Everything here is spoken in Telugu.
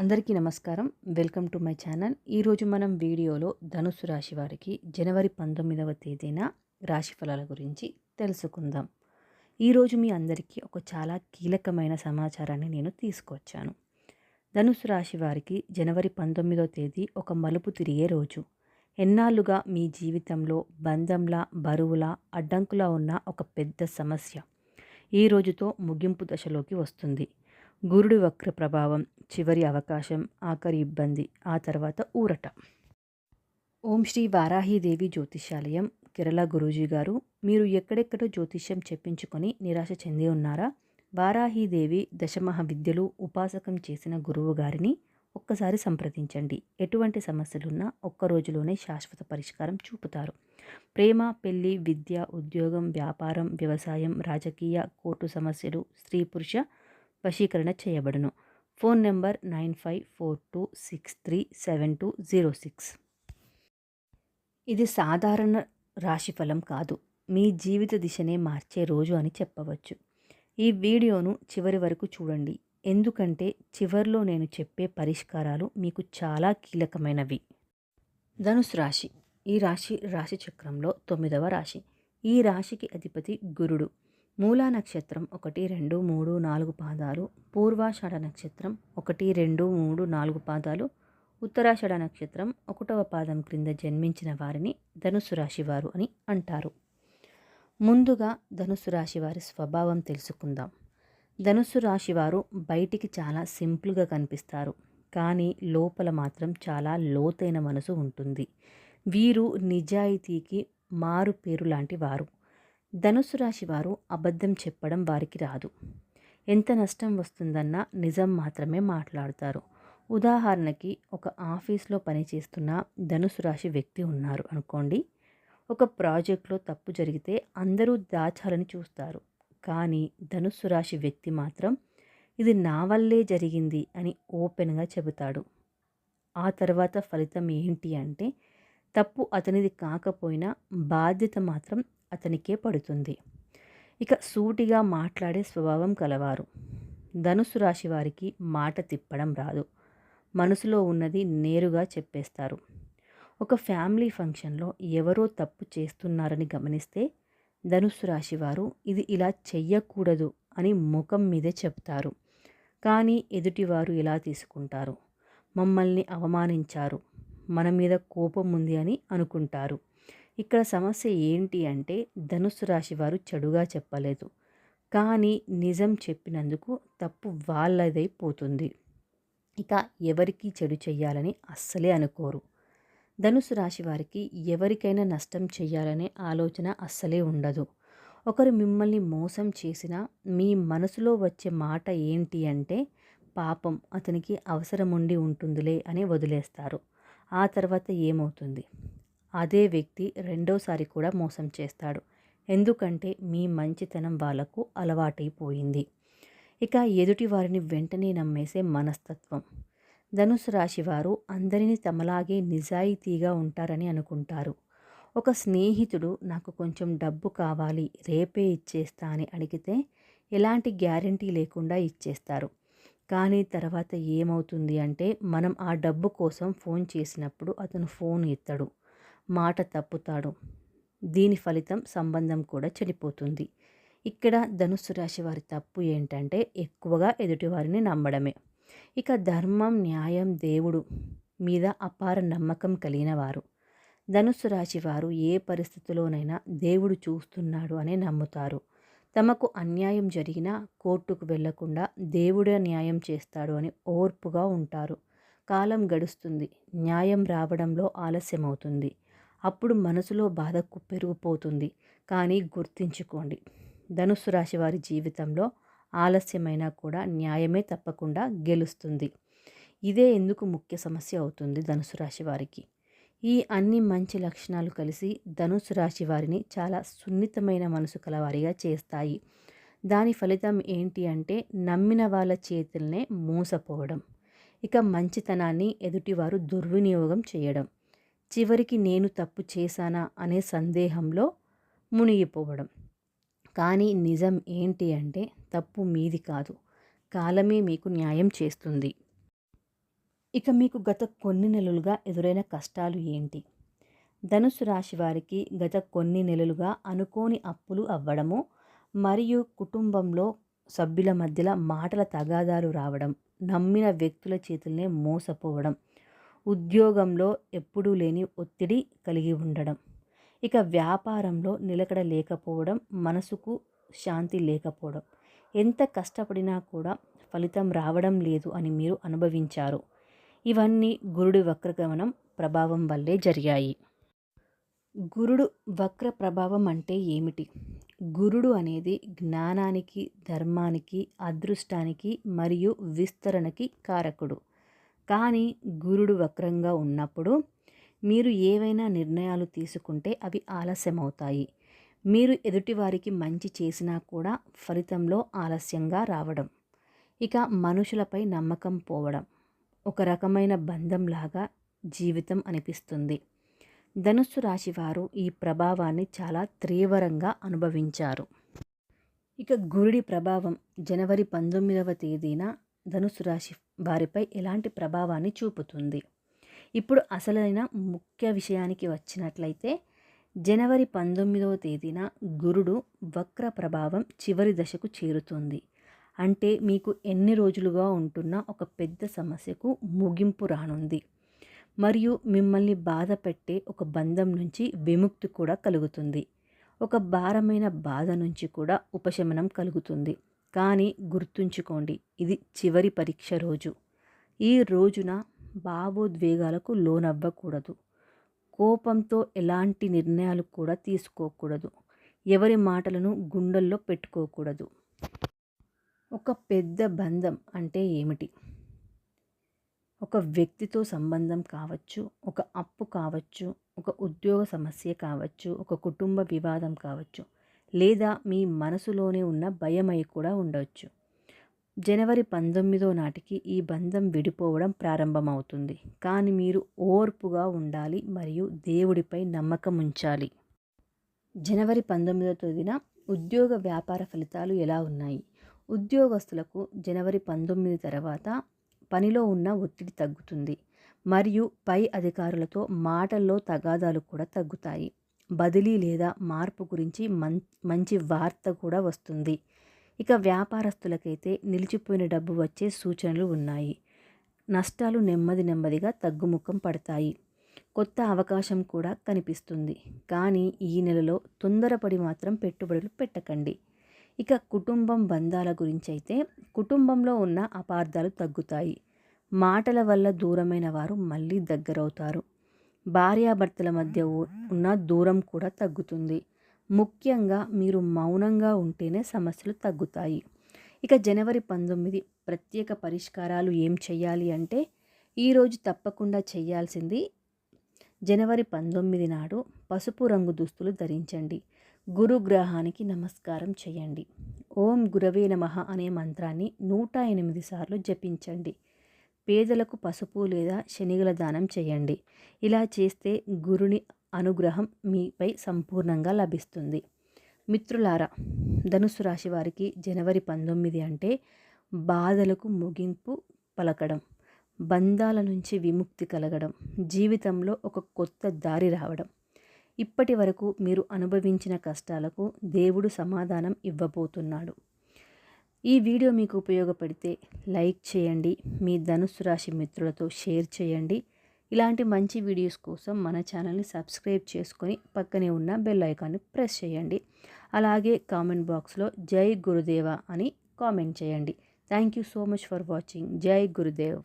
అందరికీ నమస్కారం. Welcome to my channel. ఈరోజు మనం వీడియోలో ధనుసు రాశి వారికి జనవరి పంతొమ్మిదవ తేదీన రాశి ఫలాల గురించి తెలుసుకుందాం. ఈరోజు మీ అందరికీ ఒక చాలా కీలకమైన సమాచారాన్ని నేను తీసుకొచ్చాను. ధనుసు రాశి వారికి జనవరి పంతొమ్మిదవ తేదీ ఒక మలుపు తిరిగే రోజు. ఎన్నాళ్ళుగా మీ జీవితంలో బంధంలా బరువులా అడ్డంకులా ఉన్న ఒక పెద్ద సమస్య ఈ రోజుతో ముగింపు దశలోకి వస్తుంది. గురుడి వక్ర ప్రభావం చివరి అవకాశం ఆఖరి ఇబ్బంది ఆ తర్వాత ఊరట. ఓం శ్రీ వారాహీదేవి జ్యోతిషాలయం కేరళ గురూజీ గారు మీరు ఎక్కడెక్కడో జ్యోతిష్యం చెప్పించుకొని నిరాశ చెంది ఉన్నారా? వారాహీదేవి దశమహ విద్యలు ఉపాసకం చేసిన గురువు గారిని ఒక్కసారి సంప్రదించండి. ఎటువంటి సమస్యలున్నా ఒక్క రోజులోనే శాశ్వత పరిష్కారం చూపుతారు. ప్రేమ పెళ్ళి విద్య ఉద్యోగం వ్యాపారం వ్యవసాయం రాజకీయ కోర్టు సమస్యలు స్త్రీ పురుష వశీకరణ చేయబడును. Phone number nine five four two six three seven two zero six. ఇది సాధారణ రాశిఫలం కాదు. మీ జీవిత దిశనే మార్చే రోజు అని చెప్పవచ్చు. ఈ వీడియోను చివరి వరకు చూడండి. ఎందుకంటే చివరిలో నేను చెప్పే పరిష్కారాలు మీకు చాలా కీలకమైనవి. ధనుసు రాశి. ఈ రాశి రాశి చక్రంలో తొమ్మిదవ రాశి. ఈ రాశికి అధిపతి గురుడు. మూలా నక్షత్రం ఒకటి రెండు మూడు నాలుగు పాదాలు. పూర్వాషాఢ నక్షత్రం ఒకటి రెండు మూడు నాలుగు పాదాలు. ఉత్తరాషాఢ నక్షత్రం ఒకటవ పాదం క్రింద జన్మించిన వారిని ధనుసు రాశి వారు అని అంటారు. ముందుగా ధనుసు రాశి వారి స్వభావం తెలుసుకుందాం. ధనుసు రాశి వారు బయటికి చాలా సింపుల్గా కనిపిస్తారు. కానీ లోపల మాత్రం చాలా లోతైన మనసు ఉంటుంది. వీరు నిజాయితీకి మారు పేరు లాంటి వారు. ధనుసు రాశి వారు అబద్ధం చెప్పడం వారికి రాదు. ఎంత నష్టం వస్తుందన్న నిజం మాత్రమే మాట్లాడతారు. ఉదాహరణకి ఒక ఆఫీస్లో పనిచేస్తున్న ధనుసు రాశి వ్యక్తి ఉన్నారు అనుకోండి. ఒక ప్రాజెక్ట్లో తప్పు జరిగితే అందరూ దాచాలని చూస్తారు. కానీ ధనుస్సు రాశి వ్యక్తి మాత్రం ఇది నా వల్లే జరిగింది అని ఓపెన్గా చెబుతాడు. ఆ తర్వాత ఫలితం ఏంటి అంటే తప్పు అతనిది కాకపోయినా బాధ్యత మాత్రం అతనికే పడుతుంది. ఇక సూటిగా మాట్లాడే స్వభావం కలవారు. ధనుసు రాశి వారికి మాట తిప్పడం రాదు. మనసులో ఉన్నది నేరుగా చెప్పేస్తారు. ఒక ఫ్యామిలీ ఫంక్షన్లో ఎవరో తప్పు చేస్తున్నారని గమనిస్తే ధనుసు రాశి వారు ఇది ఇలా చెయ్యకూడదు అని ముఖం మీదే చెప్తారు. కానీ ఎదుటివారు ఎలా తీసుకుంటారు. మమ్మల్ని అవమానించారు. మన మీద కోపం ఉంది అని అనుకుంటారు. ఇక్కడ సమస్య ఏంటి అంటే ధనుస్సు రాశి వారు చెడుగా చెప్పలేదు. కానీ నిజం చెప్పినందుకు తప్పు వాళ్ళదైపోతుంది ఇక ఎవరికి చెడు చేయాలని అస్సలే అనుకోరు. ధనుసు రాశి వారికి ఎవరికైనా నష్టం చేయాలనే ఆలోచన అస్సలే ఉండదు. ఒకరు మిమ్మల్ని మోసం చేసినా మీ మనసులో వచ్చే మాట ఏంటి అంటే పాపం అతనికి అవసరం ఉండి ఉంటుందిలే అని వదిలేస్తారు. ఆ తర్వాత ఏమవుతుంది? అదే వ్యక్తి రెండోసారి కూడా మోసం చేస్తాడు. ఎందుకంటే మీ మంచితనం వాళ్ళకు అలవాటైపోయింది. ఇక ఎదుటి వారిని వెంటనే నమ్మేసే మనస్తత్వం. ధనుసు రాశి వారు అందరినీ తమలాగే నిజాయితీగా ఉంటారని అనుకుంటారు. ఒక స్నేహితుడు నాకు కొంచెం డబ్బు కావాలి రేపే ఇచ్చేస్తా అని అడిగితే ఎలాంటి గ్యారంటీ లేకుండా ఇచ్చేస్తారు. కానీ తర్వాత ఏమవుతుంది అంటే మనం ఆ డబ్బు కోసం ఫోన్ చేసినప్పుడు అతను ఫోన్ ఎత్తడు. మాట తప్పుతాడు. దీని ఫలితం సంబంధం కూడా చెడిపోతుంది. ఇక్కడ ధనుస్సు రాశి వారి తప్పు ఏంటంటే ఎక్కువగా ఎదుటివారిని నమ్మడమే. ఇక ధర్మం న్యాయం దేవుడు మీద అపార నమ్మకం కలిగిన వారు. ధనుస్సు రాశి వారు ఏ పరిస్థితిలోనైనా దేవుడు చూస్తున్నాడు అని నమ్ముతారు. తమకు అన్యాయం జరిగినా కోర్టుకు వెళ్ళకుండా దేవుడే న్యాయం చేస్తాడు అని ఓర్పుగా ఉంటారు. కాలం గడుస్తుంది. న్యాయం రావడంలో ఆలస్యమవుతుంది. అప్పుడు మనసులో బాధ పెరిగిపోతుంది. కానీ గుర్తించుకోండి ధనుస్సు రాశి వారి జీవితంలో ఆలస్యమైనా కూడా న్యాయమే తప్పకుండా గెలుస్తుంది. ఇదే ఎందుకు ముఖ్య సమస్య అవుతుంది ధనుసు రాశి వారికి. ఈ అన్ని మంచి లక్షణాలు కలిసి ధనుసు రాశి వారిని చాలా సున్నితమైన మనసు కలవారిగా చేస్తాయి. దాని ఫలితం ఏంటి అంటే నమ్మిన వాళ్ళ చేతులనే మోసపోవడం. ఇక మంచితనాన్ని ఎదుటివారు దుర్వినియోగం చేయడం. చివరికి నేను తప్పు చేశానా అనే సందేహంలో మునిగిపోవడం. కానీ నిజం ఏంటి అంటే తప్పు మీది కాదు. కాలమే మీకు న్యాయం చేస్తుంది. ఇక మీకు గత కొన్ని నెలలుగా ఎదురైన కష్టాలు ఏంటి? ధనుసు రాశి వారికి గత కొన్ని నెలలుగా అనుకోని అప్పులు అవ్వడము మరియు కుటుంబంలో సభ్యుల మధ్యలో మాటల తగాదాలు రావడం నమ్మిన వ్యక్తుల చేతుల్నే మోసపోవడం ఉద్యోగంలో ఎప్పుడూ లేని ఒత్తిడి కలిగి ఉండడం. ఇక వ్యాపారంలో నిలకడ లేకపోవడం మనసుకు శాంతి లేకపోవడం. ఎంత కష్టపడినా కూడా ఫలితం రావడం లేదు అని మీరు అనుభవించారు. ఇవన్నీ గురుడి వక్రగమనం ప్రభావం వల్లే జరిగాయి. గురుడు వక్ర ప్రభావం అంటే ఏమిటి? గురుడు అనేది జ్ఞానానికి ధర్మానికి అదృష్టానికి మరియు విస్తరణకి కారకుడు. కానీ గురుడు వక్రంగా ఉన్నప్పుడు మీరు ఏవైనా నిర్ణయాలు తీసుకుంటే అవి ఆలస్యమవుతాయి. మీరు ఎదుటివారికి మంచి చేసినా కూడా ఫలితంలో ఆలస్యంగా రావడం. ఇక మనుషులపై నమ్మకం పోవడం. ఒక రకమైన బంధంలాగా జీవితం అనిపిస్తుంది. ధనుస్సు రాశివారు ఈ ప్రభావాన్ని చాలా తీవ్రంగా అనుభవించారు. ఇక గురుడి ప్రభావం. జనవరి పంతొమ్మిదవ తేదీన ధనుసు రాశి వారిపై ఎలాంటి ప్రభావాన్ని చూపుతుంది. ఇప్పుడు అసలైన ముఖ్య విషయానికి వచ్చినట్లయితే జనవరి పంతొమ్మిదవ తేదీన గురుడు వక్ర ప్రభావం చివరి దశకు చేరుతుంది. అంటే మీకు ఎన్ని రోజులుగా ఉంటున్న ఒక పెద్ద సమస్యకు ముగింపు రానుంది. మరియు మిమ్మల్ని బాధ పెట్టే ఒక బంధం నుంచి విముక్తి కూడా కలుగుతుంది. ఒక భారమైన బాధ నుంచి కూడా ఉపశమనం కలుగుతుంది. కానీ గుర్తుంచుకోండి ఇది చివరి పరీక్ష రోజు. ఈ రోజున భావోద్వేగాలకు లోనవ్వకూడదు. కోపంతో ఎలాంటి నిర్ణయాలు కూడా తీసుకోకూడదు. ఎవరి మాటలను గుండెల్లో పెట్టుకోకూడదు. ఒక పెద్ద బంధం అంటే ఏమిటి? ఒక వ్యక్తితో సంబంధం కావచ్చు ఒక అప్పు కావచ్చు ఒక ఉద్యోగ సమస్య కావచ్చు ఒక కుటుంబ వివాదం కావచ్చు లేదా మీ మనసులోనే ఉన్న భయమై కూడా ఉండవచ్చు జనవరి పంతొమ్మిదో నాటికి ఈ బంధం విడిపోవడం ప్రారంభమవుతుంది. కానీ మీరు ఓర్పుగా ఉండాలి మరియు దేవుడిపై నమ్మకం ఉంచాలి. జనవరి పంతొమ్మిదో తేదీన ఉద్యోగ వ్యాపార ఫలితాలు ఎలా ఉన్నాయి? ఉద్యోగస్తులకు జనవరి పంతొమ్మిది తర్వాత పనిలో ఉన్న ఒత్తిడి తగ్గుతుంది. మరియు పై అధికారులతో మాటల్లో తగాదాలు కూడా తగ్గుతాయి. బదిలీ లేదా మార్పు గురించి మం మంచి వార్త కూడా వస్తుంది. ఇక వ్యాపారస్తులకైతే నిలిచిపోయిన డబ్బు వచ్చే సూచనలు ఉన్నాయి. నష్టాలు నెమ్మది నెమ్మదిగా తగ్గుముఖం పడతాయి. కొత్త అవకాశం కూడా కనిపిస్తుంది. కానీ ఈ నెలలో తొందరపడి మాత్రం పెట్టుబడులు పెట్టకండి. ఇక కుటుంబం బంధాల గురించి అయితే కుటుంబంలో ఉన్న అపార్థాలు తగ్గుతాయి. మాటల వల్ల దూరమైన వారు మళ్ళీ దగ్గరవుతారు. భార్యాభర్తల మధ్య ఉన్న దూరం కూడా తగ్గుతుంది. ముఖ్యంగా మీరు మౌనంగా ఉంటేనే సమస్యలు తగ్గుతాయి. ఇక జనవరి పంతొమ్మిది ప్రత్యేక పరిష్కారాలు ఏం చేయాలి అంటే ఈరోజు తప్పకుండా చేయాల్సింది జనవరి పంతొమ్మిది నాడు పసుపు రంగు దుస్తులు ధరించండి. గురుగ్రహానికి నమస్కారం చేయండి ఓం గురవే నమ అనే మంత్రాన్ని నూట ఎనిమిది సార్లు జపించండి. పేదలకు పసుపు లేదా శనిగల దానం చేయండి. ఇలా చేస్తే గురుని అనుగ్రహం మీపై సంపూర్ణంగా లభిస్తుంది. మిత్రులారా ధనుసు రాశి వారికి జనవరి పంతొమ్మిది అంటే బాధలకు ముగింపు పలకడం బంధాల నుంచి విముక్తి కలగడం జీవితంలో ఒక కొత్త దారి రావడం. ఇప్పటి వరకు మీరు అనుభవించిన కష్టాలకు దేవుడు సమాధానం ఇవ్వబోతున్నాడు. ఈ వీడియో మీకు ఉపయోగపడితే లైక్ చేయండి మీ ధనుసు రాశి మిత్రులతో షేర్ చేయండి. ఇలాంటి మంచి వీడియోస్ కోసం మన ఛానల్ని సబ్స్క్రైబ్ చేసుకొని పక్కనే ఉన్న బెల్ ఐకాన్ని ప్రెస్ చేయండి. అలాగే కామెంట్ బాక్స్లో జై గురుదేవ అని కామెంట్ చేయండి. Thank you so much for watching. జై గురుదేవ్.